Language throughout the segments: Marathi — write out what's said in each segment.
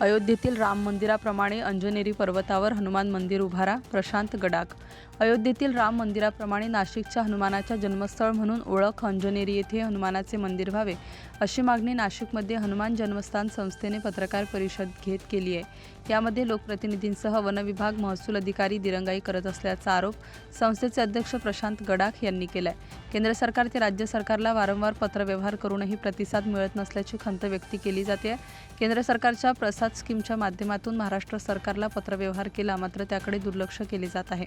अयोध्येतील राम मंदिराप्रमाणे अंजनेरी पर्वतावर हनुमान मंदिर उभारा प्रशांत गडाख. अयोध्येतील राम मंदिराप्रमाणे नाशिकच्या हनुमानाच्या जन्मस्थळ म्हणून ओळख अंजनेरी येथे हनुमानाचे मंदिर व्हावे अशी मागणी नाशिकमध्ये हनुमान जन्मस्थान संस्थेने पत्रकार परिषद घेत केली आहे. यामध्ये लोकप्रतिनिधींसह वनविभाग महसूल अधिकारी दिरंगाई करत असल्याचा आरोप संस्थेचे अध्यक्ष प्रशांत गडाख यांनी केलाय. केंद्र सरकार ते राज्य सरकारला वारंवार पत्रव्यवहार करूनही प्रतिसाद मिळत नसल्याची खंत व्यक्त केली जाते. केंद्र सरकारच्या प्रसाद स्कीमच्या माध्यमातून महाराष्ट्र सरकारला पत्रव्यवहार केला मात्र त्याकडे दुर्लक्ष केले जात आहे.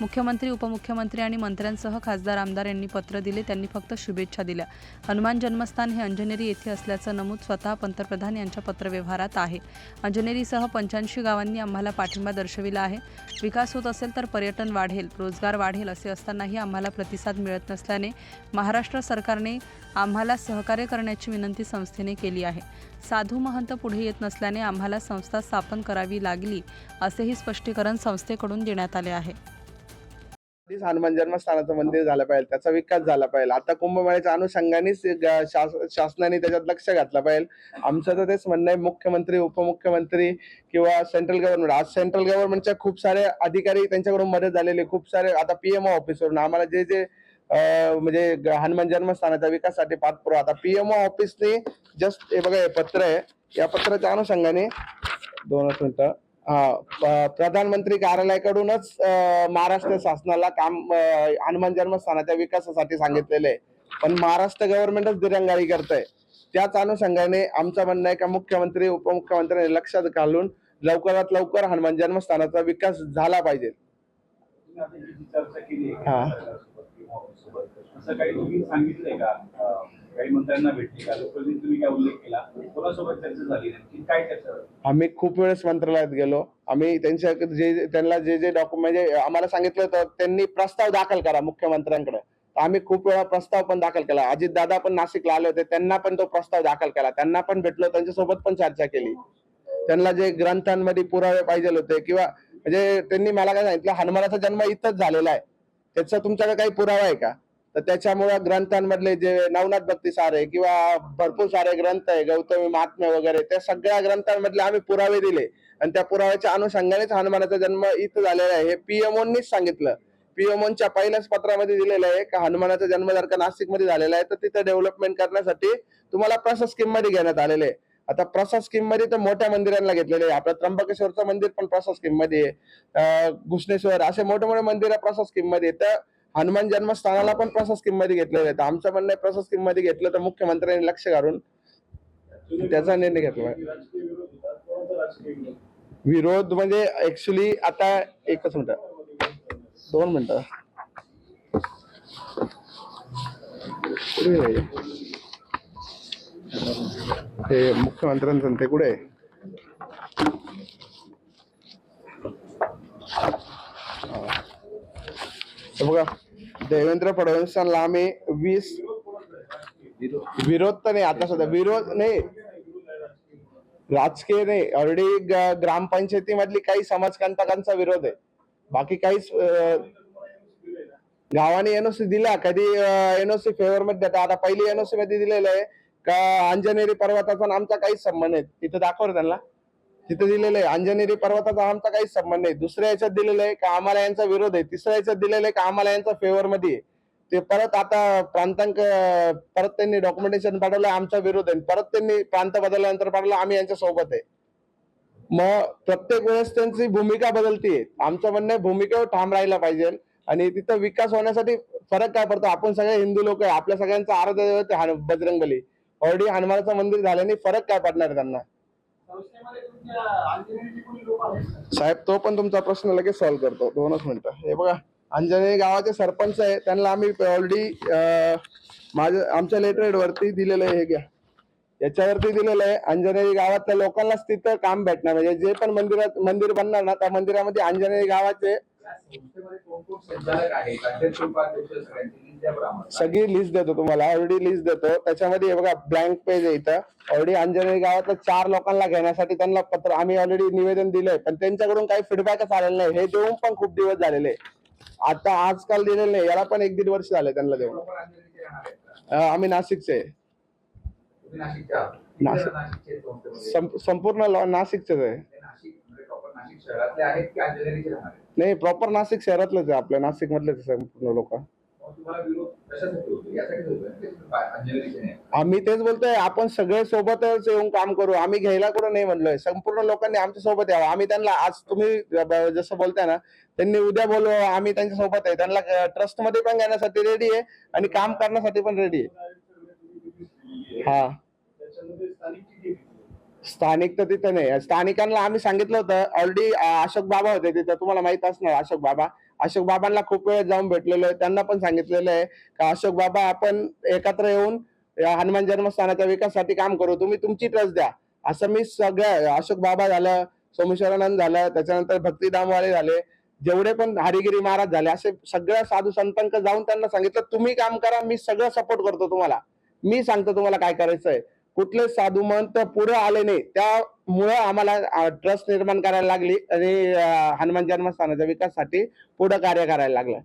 मुख्यमंत्री उपमुख्यमंत्री आणि मंत्र्यांसह खासदार आमदार यांनी पत्र दिले त्यांनी फक्त शुभेच्छा दिल्या. हनुमान जन्मस्थान हे अंजनेरी येथे असल्याचं नमूद स्वतः पंतप्रधान यांच्या पत्रव्यवहारात आहे. अंजनेरीसह पंच्याऐंशी गावांनी आम्हाला पाठिंबा दर्शविला आहे. विकास होत असेल तर पर्यटन वाढेल रोजगार वाढेल असे असतानाही आम्हाला प्रतिसाद मिळत नसल्याने महाराष्ट्र सरकारने आम्हाला सहकार्य करण्याची विनंती संस्थेने केली आहे. साधू महंत पुढे येत नसल्याने आम्हाला संस्था स्थापन करावी लागली असेही स्पष्टीकरण संस्थेकडून देण्यात आले आहे. हनुमान जन्मस्थानाचं मंदिर झालं पाहिजे त्याचा विकास झाला पाहिजे. आता कुंभमेळ्याच्या अनुषंगानेच शास- शासनाने त्याच्यात लक्ष घातलं पाहिजे. आमचं तर तेच म्हणणं आहे मुख्यमंत्री उपमुख्यमंत्री किंवा सेंट्रल गव्हर्नमेंट आज सेंट्रल गव्हर्नमेंटच्या खूप सारे अधिकारी त्यांच्याकडून मदत झालेले खूप सारे आता पीएमओ ऑफिसवरून आम्हाला जे जे म्हणजे हनुमान जन्मस्थानाच्या विकासासाठी पाठपुरावा. आता पीएमओ ऑफिसने जस्ट हे बघा हे पत्र आहे. या पत्राच्या अनुषंगाने दोनच मिनिटं. हा प्रधानमंत्री कार्यालयाकडूनच महाराष्ट्र शासनाला काम हनुमान जन्मस्थानाच्या विकासासाठी सांगितलेलं आहे. पण महाराष्ट्र गव्हर्नमेंटच दिरंगाई करत आहे त्याच अनुषंगाने आमचं म्हणणं आहे का मुख्यमंत्री उपमुख्यमंत्र्यांनी लक्षात घालून लवकरात लवकर हनुमान जन्मस्थानाचा विकास झाला पाहिजे. हा. काही मंत्र्यांना भेटली का? लोकप्रतिनिधी तुम्ही काय उल्लेख केला? कोणासोबत चर्चा झाली नक्की काय चर्चा झाली? आम्ही खूप वेळेस मंत्रालयात गेलो. आम्ही त्यांच्या जे त्यांना जे जे डॉक्युमेंट म्हणजे आम्हाला सांगितलं होतं त्यांनी प्रस्ताव दाखल करा मुख्यमंत्र्यांकडे. आम्ही खूप वेळा प्रस्ताव पण दाखल केला. अजित दादा पण नाशिकला आले होते त्यांना पण तो प्रस्ताव दाखल केला. त्यांना पण भेटलो त्यांच्यासोबत पण चर्चा केली. त्यांना जे ग्रंथांमध्ये पुरावे पाहिजे होते किंवा म्हणजे त्यांनी मला काय सांगितलं हनुमानाचा जन्म इथंच झालेला आहे. त्याचा तुमच्याकडे काही पुरावा आहे का? तर त्याच्यामुळे ग्रंथांमधले जे नवनाथ भक्ती सारे किंवा भरपूर सारे ग्रंथ आहे गौतमी महात्म्य वगैरे त्या सगळ्या ग्रंथांमधले आम्ही पुरावे दिले. आणि त्या पुराव्याच्या अनुषंगानेच हनुमानाचा जन्म इथं झालेला आहे. हे पीएमओनीच सांगितलं. पीएमओनच्या पहिल्याच पत्रामध्ये दिलेलं आहे का हनुमानाचा जन्म जर का नाशिकमध्ये झालेला आहे तर तिथं डेव्हलपमेंट करण्यासाठी तुम्हाला प्रसाद स्कीममध्ये घेण्यात आलेले आहे. आता प्रसाद स्कीममध्ये तर मोठ्या मंदिरांना घेतलेले आहे. आपलं त्र्यंबकेश्वरचं मंदिर पण प्रसाद स्कीममध्ये आहे. घुसणेश्वर असे मोठे मोठे मंदिर प्रसाद स्कीममध्ये तर हनुमान जन्मस्थानाला पण प्रशास स्कीममध्ये घेतलेले आहे. तर आमचं म्हणणं आहे प्रशास स्कीममध्ये घेतलं तर मुख्यमंत्र्यांनी लक्ष घालून त्याचा निर्णय घेतला. विरोध म्हणजे ऍक्च्युली आता एकच मिनिट. दोन मिनिटं. ते मुख्यमंत्र्यांचं ते कुठे आहे? हे बघा देवेंद्र फडणवीसांना आम्ही वीस. विरोध तर नाही आता सध्या विरोध नाही. राजकीय नाही ऑलरेडी ग्रामपंचायतीमधली काही समाजकंटकांचा विरोध आहे. बाकी काहीच गावाने एनओसी दिला कधी एनओसी फेवर मध्ये देतात आता पहिली एनओसी मध्ये दिलेलं आहे. का अंजनेरी पर्वताचा आमचा काहीच संबंध आहे तिथं दाखवलं त्यांना. तिथं दिलेलं आहे. अंजनेरी पर्वताचा आमचा काहीच संबंध नाही. दुसऱ्या याच्यात दिलेलं आहे का आम्हाला यांचा विरोध आहे? तिसऱ्या याच्यात दिलेलं आहे का आम्हाला यांचा फेवर मध्ये आहे. ते परत आता प्रांतांक परत त्यांनी डॉक्युमेंटेशन पाठवलं आमचा विरोध आहे. परत त्यांनी प्रांत बदलल्यानंतर पाठवलं आम्ही यांच्या सोबत आहे. मग प्रत्येक वेळेस त्यांची भूमिका बदलतीये आमचं म्हणणं आहे भूमिकेवर ठाम राहायला पाहिजे. आणि तिथं विकास होण्यासाठी फरक काय पडतो? आपण सगळे हिंदू लोक आहे. आपल्या सगळ्यांचा आराध्य बजरंगली बजरंगबली. ऑलरेडी हनुमानाचं मंदिर झाल्याने फरक काय पडणार त्यांना? साहेब तो पण तुमचा प्रश्न लगेच सॉल्व्ह करतो. दोनच मिनिटं. हे बघा अंजनेरी गावाचे सरपंच आहे त्यांना आम्ही ऑलरेडी माझ्या आमच्या लेटर वरती दिलेलं आहे हे घ्या. याच्यावरती दिलेलं आहे अंजनेरी गावातल्या लोकांनाच तिथं काम भेटणार म्हणजे जे पण मंदिरात मंदिर बनणार ना त्या मंदिरामध्ये अंजनेरी गावाचे सगळी लिस्ट देतो तुम्हाला. ऑलरेडी लिस्ट देतो. त्याच्यामध्ये हे बघा ब्लँक पेज आहे इथं. ऑलरेडी अंजनेरी गावातल्या चार लोकांना घेण्यासाठी त्यांना पत्र आम्ही ऑलरेडी निवेदन दिलंय. पण त्यांच्याकडून काही फीडबॅकच आलेला नाही. हे देऊन पण खूप दिवस झालेले आता आजकाल दिलेलं नाही. याला पण एक दीड वर्ष झाले त्यांना देऊन. आम्ही नाशिकचे नाशिक- संपूर्ण ल- नाशिकचेच आहे. नाही प्रॉपर नाशिक शहरातलंच आहे आपल्या नाशिक मधलेच संपूर्ण लोक. नाही आम्ही तेच बोलतोय आपण सगळे सोबतच येऊन काम करू. आम्ही घ्यायला कुठं नाही म्हणलोय. संपूर्ण लोकांनी आमच्यासोबत यावं. आम्ही त्यांना आज तुम्ही जसं बोलताय ना त्यांनी उद्या बोलवा आम्ही त्यांच्यासोबत आहे. त्यांना ट्रस्टमध्ये पण घेण्यासाठी रेडी आहे आणि काम करण्यासाठी पण रेडी आहे. हा? स्थानिक तर तिथं नाही. स्थानिकांना आम्ही सांगितलं होतं. ऑलरेडी अशोक बाबा होते तिथं. तुम्हाला माहीत असणार अशोक बाबा. अशोक बाबांना खूप वेळ जाऊन भेटलेलो आहे. त्यांना पण सांगितलेलं आहे का अशोक बाबा आपण एकत्र येऊन या हनुमान जन्मस्थानाच्या विकासासाठी काम करू. तुम्ही तुमची ट्रस्ट द्या. असं मी सगळ्या अशोक बाबा झालं सोमेश्वरानंद झालं त्याच्यानंतर भक्तीधामवाले झाले जेवढे पण हरिगिरी महाराज झाले असे सगळ्या साधू संतांक जाऊन त्यांना सांगितलं तुम्ही काम करा मी सगळं सपोर्ट करतो तुम्हाला. मी सांगतो तुम्हाला काय करायचंय. कुठले साधू महंत पुढे आले नाही त्यामुळं आम्हाला ट्रस्ट निर्माण करायला लागली आणि हनुमान जन्मस्थानाच्या विकासासाठी पुढे कार्य करायला लागलं.